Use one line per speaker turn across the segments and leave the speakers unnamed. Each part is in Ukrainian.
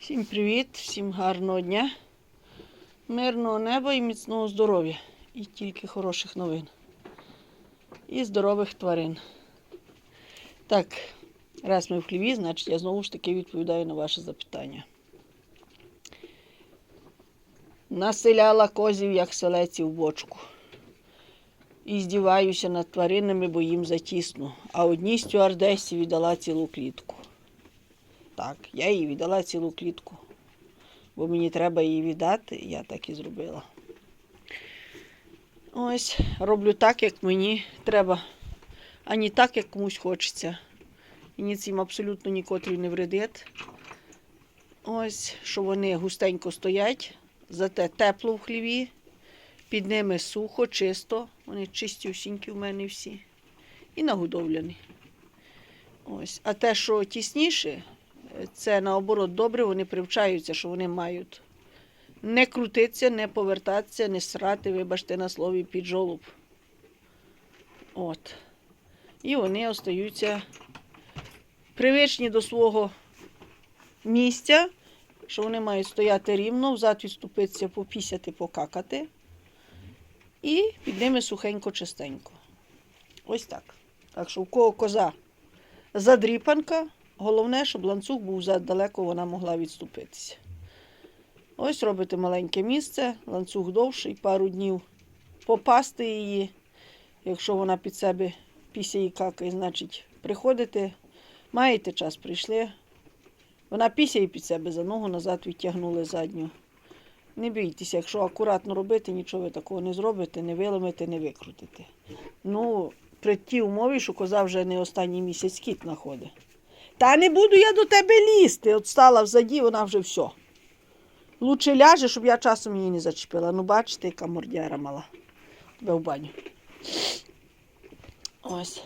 Всім привіт, всім гарного дня, мирного неба і міцного здоров'я. І тільки хороших новин. І здорових тварин. Так, раз ми в хліві, значить я знову ж таки відповідаю на ваше запитання. Населяла козів, як селеці в бочку. І здіваюся над тваринами, бо їм затісно. А одній стюардесі віддала цілу клітку. Так, я їй віддала цілу клітку. Бо мені треба її віддати, я так і зробила. Ось, роблю так, як мені треба, а не так, як комусь хочеться. І ні цим абсолютно нікотрі не вредить. Ось, що вони густенько стоять, зате тепло в хліві, під ними сухо, чисто. Вони чисті усінькі в мене всі. І нагодовлені. Ось. А те, що тісніше, це наоборот добре, вони привчаються, що вони мають не крутитися, не повертатися, не срати, вибачте на слові, під жолоб. От. І вони остаються привичні до свого місця, що вони мають стояти рівно, взад відступитися, попісяти, покакати. І під ними сухенько чистенько. Ось так. Так що в кого коза задріпанка, головне, щоб ланцюг був задалеко, вона могла відступитися. Ось робите маленьке місце, ланцюг довший, пару днів попасти її. Якщо вона під себе після і какає, значить приходите, маєте час, прийшли. Вона пісяє під себе за ногу, назад відтягнули задню. Не бійтеся, якщо акуратно робити, нічого ви такого не зробите, не виламите, не викрутите. Ну, при тій умові, що коза вже не останній місяць кіт знаходить. Та не буду я до тебе лізти. От стала взаді, вона вже все. Лучше ляже, щоб я часом її не зачепила. Ну, бачите, яка мордяра мала. Тебе в баню. Ось.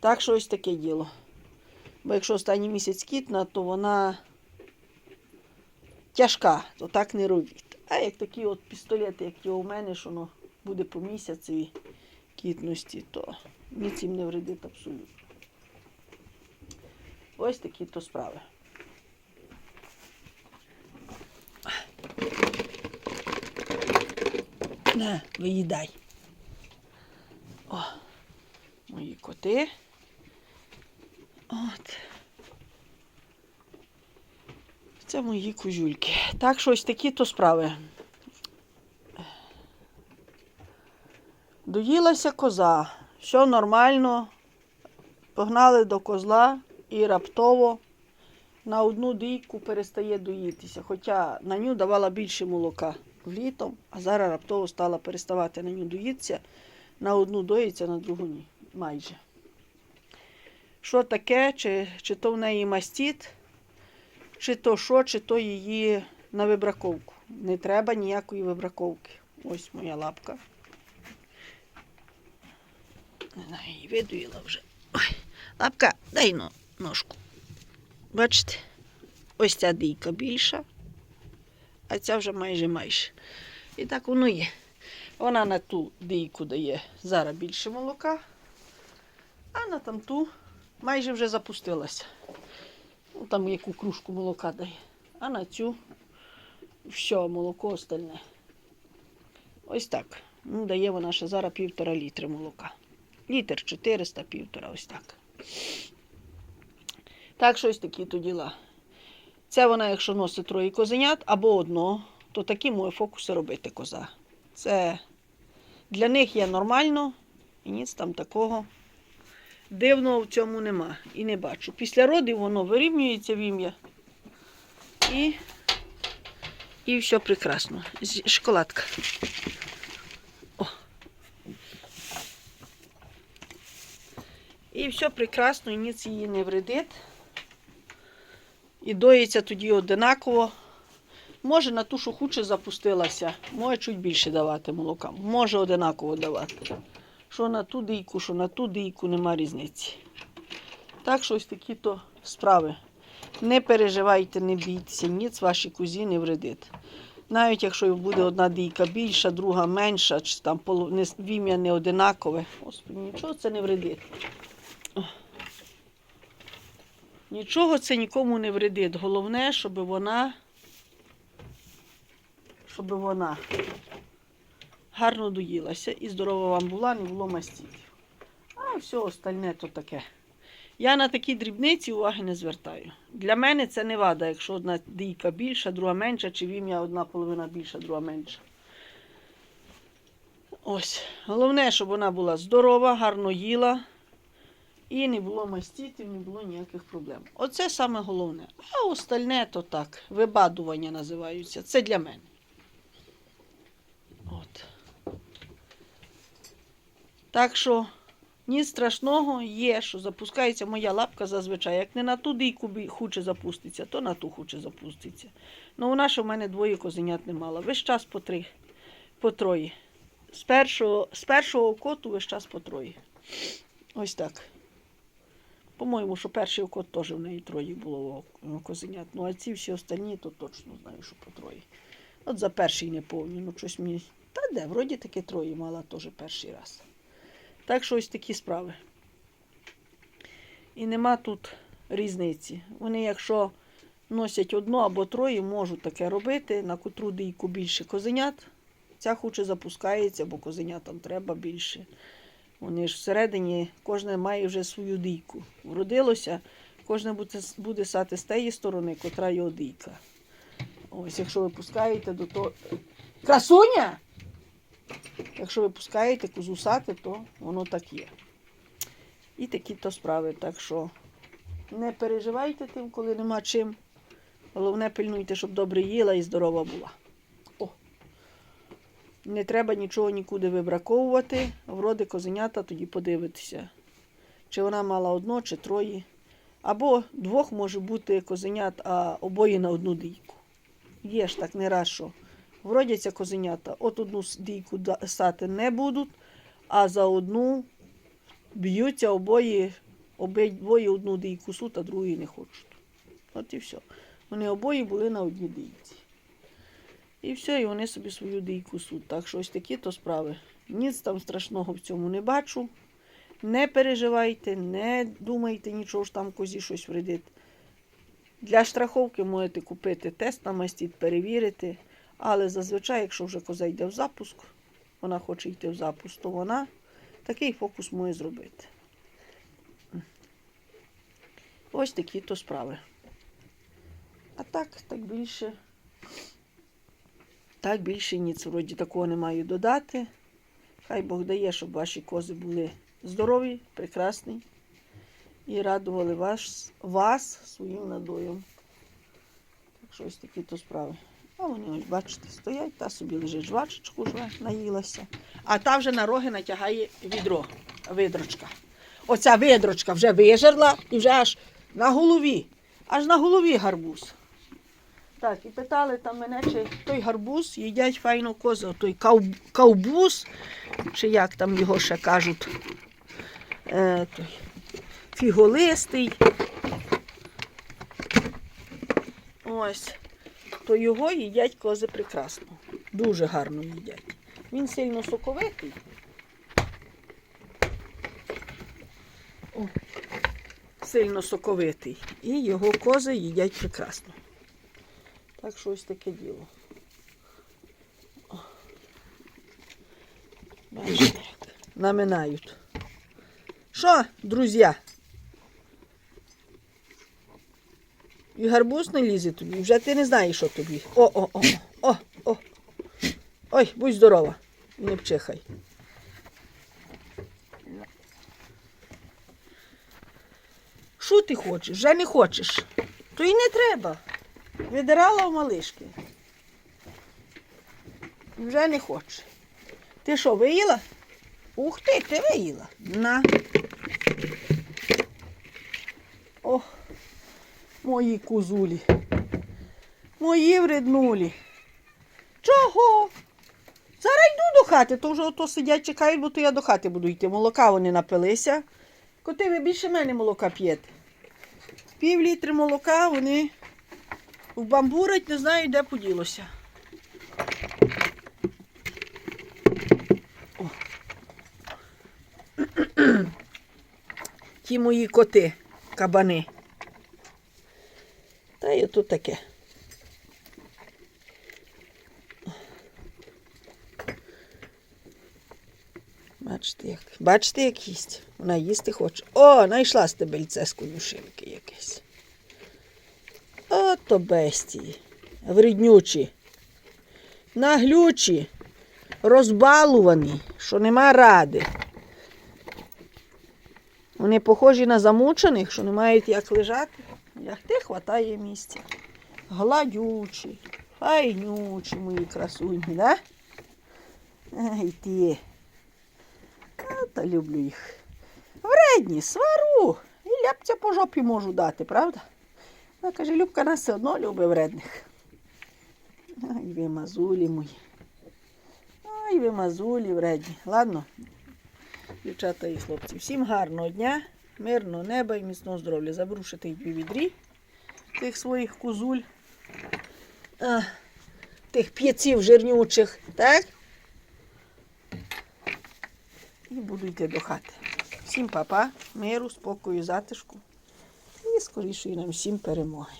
Так що ось таке діло. Бо якщо останній місяць кітна, то вона тяжка, то так не робіть. А як такі от пістолети, як є у мене, що воно буде по місяцеві кітності, то ні цим не вредить абсолютно. Ось такі то справи. На, виїдай. О, мої коти. От. Це мої козюльки. Так що ось такі то справи. Доїлася коза, все нормально. Погнали до козла і раптово на одну дійку перестає доїтися. Хоча на ню давала більше молока літом, а зараз раптово стала переставати на ню доїтися. На одну доїться, на другу ні. Майже. Що таке, чи, чи то в неї мастіт, чи то що, чи то її на вибраковку. Не треба ніякої вибраковки. Ось моя лапка. Не знаю, її видуїла вже. Ой, лапка, дай ну, ножку. Бачите? Ось ця дійка більша, а ця вже майже майже. І так воно є. Вона на ту дійку дає зараз більше молока, а на там ту майже вже запустилася. Ну, там яку кружку молока дає. А на цю все, молоко остальне. Ось так. Ну, дає вона ще зараз півтора літри молока. Літр 400, півтора, ось так. Так, що ось такі то діла. Це вона, якщо носить троє козенят або одно, то такі мої фокуси робити коза. Це для них є нормально і ніц там такого дивного в цьому нема. І не бачу. Після родів воно вирівнюється в ім'я. І, і все прекрасно. Шоколадка. О. І все прекрасно, і ніц її не вредить. І доїться тоді одинаково. Може на ту, що хоче, запустилася, може чуть більше давати молока, може одинаково давати. Що на ту дійку, що на ту дійку, нема різниці. Так що ось такі то справи. Не переживайте, не бійтеся, ніц вашій кузі не вредить. Навіть якщо буде одна дійка більша, друга менша, чи там вім'я не одинакове, Господи, нічого це не вредить. Нічого це нікому не вредить. Головне, щоб вона, щоб вона гарно доїлася і здорова вам була, не було мастітів. А все остальне то таке. Я на такі дрібниці уваги не звертаю. Для мене це не вада, якщо одна дійка більша, друга менша, чи вім'я одна половина більша, друга менша. Ось. Головне, щоб вона була здорова, гарно їла. І не було мастітів, не було ніяких проблем. Оце саме головне. А остальне то так, вибадування називаються. Це для мене. От. Так що ні страшного є, що запускається моя лапка зазвичай. Як не на ту дійку хоче запуститься, то на ту хоче запуститься. Ну вона ж у мене двоє козенят не мала. Весь час по три, по троє. З першого, з першого коту весь час по троє. Ось так. По-моєму, що перший окот теж в неї троє було козенят. Ну, а ці всі останні, то точно знаю, що по троє. От за перший не повні. Ну, щось мені. Та де, вроді таки троє мала теж перший раз. Так що ось такі справи. І нема тут різниці. Вони, якщо носять одну або троє, можуть таке робити, на котру дійку більше козенят. Ця хоче запускається, бо козенятам треба більше. Вони ж всередині, кожне має вже свою дійку. Вродилося, кожне буде, сати з тієї сторони, котра його дійка. Ось, якщо ви пускаєте до того. Красуня! Якщо ви пускаєте козу сати, то воно так є. І такі то справи. Так що не переживайте тим, коли нема чим. Головне, пильнуйте, щоб добре їла і здорова була. Не треба нічого нікуди вибраковувати. Вроди козенята, тоді подивитися, чи вона мала одно, чи троє. Або двох може бути козенят, а обоє на одну дійку. Є ж так не раз, що вродяться козенята, от одну дійку сати не будуть, а за одну б'ються обоє, обоє одну дійку суть, а другої не хочуть. От і все. Вони обоє були на одній дійці. І все, і вони собі свою дійку суть. Так що ось такі то справи. Ніц там страшного в цьому не бачу. Не переживайте, не думайте нічого ж там козі щось вредить. Для страховки можете купити тест на мастіт, перевірити. Але зазвичай, якщо вже коза йде в запуск, вона хоче йти в запуск, то вона такий фокус може зробити. Ось такі то справи. А так, так більше. Так більше ніц вроді такого не маю додати. Хай Бог дає, щоб ваші кози були здорові, прекрасні і радували вас, вас своїм надоєм. Так що ось такі то справи. А вони, ось, бачите, стоять, та собі лежить жвачечку вже наїлася. А та вже на роги натягає відро, видрочка. Оця видрочка вже вижерла і вже аж на голові, аж на голові гарбуз. Так, і питали там мене, чи той гарбуз їдять файно кози, той кав, кавбуз, чи як там його ще кажуть. Е, той, фіголистий. Ось. То його їдять кози прекрасно. Дуже гарно їдять. Він сильно соковитий. О, сильно соковитий. І його кози їдять прекрасно. Так що ось таке діло. Бачите, наминають. Що, друзі? І гарбуз не лізе тобі. Вже ти не знаєш, що тобі. О, о, о. Ой, будь здорова. Не вчихай. Що ти хочеш? Вже не хочеш. То і не треба. Видирала в малишки. Вже не хоче. Ти що, виїла? Ух ти, ти виїла. На. Ох, мої кузулі. Мої вреднулі. Чого? Зараз йду до хати, то вже ото сидять, чекають, бо то я до хати буду йти. Молока вони напилися. Коти, ви більше мене молока п'єте. Пів літри молока вони вбамбурить, не знаю, де поділося. О. Ті мої коти, кабани. то таке? Бачите, як, бачите, як їсть? Вона їсти хоче. О, знайшла стебельце з конюшинки. Ото бестії. Вреднючі. Наглючі. Розбалувані, що нема ради. Вони похожі на замучених, що не мають як лежати. Лягти хватає місця. Гладючі, файнючі мої красуні, да? Ай ти. А, та люблю їх. Вредні, свару. І ляпця по жопі можу дати, правда? Вона каже, Любка нас все одно любить вредних. Ай, ви мазулі мої. Ай, ви мазулі вредні. Ладно, дівчата і хлопці, всім гарного дня, мирного неба і міцного здоров'я. Забрушити їх дві відрі тих своїх козуль, а, тих п'єців жирнючих, так? І буду йти до хати. Всім папа, миру, спокою, затишку скорішої нам всім перемоги.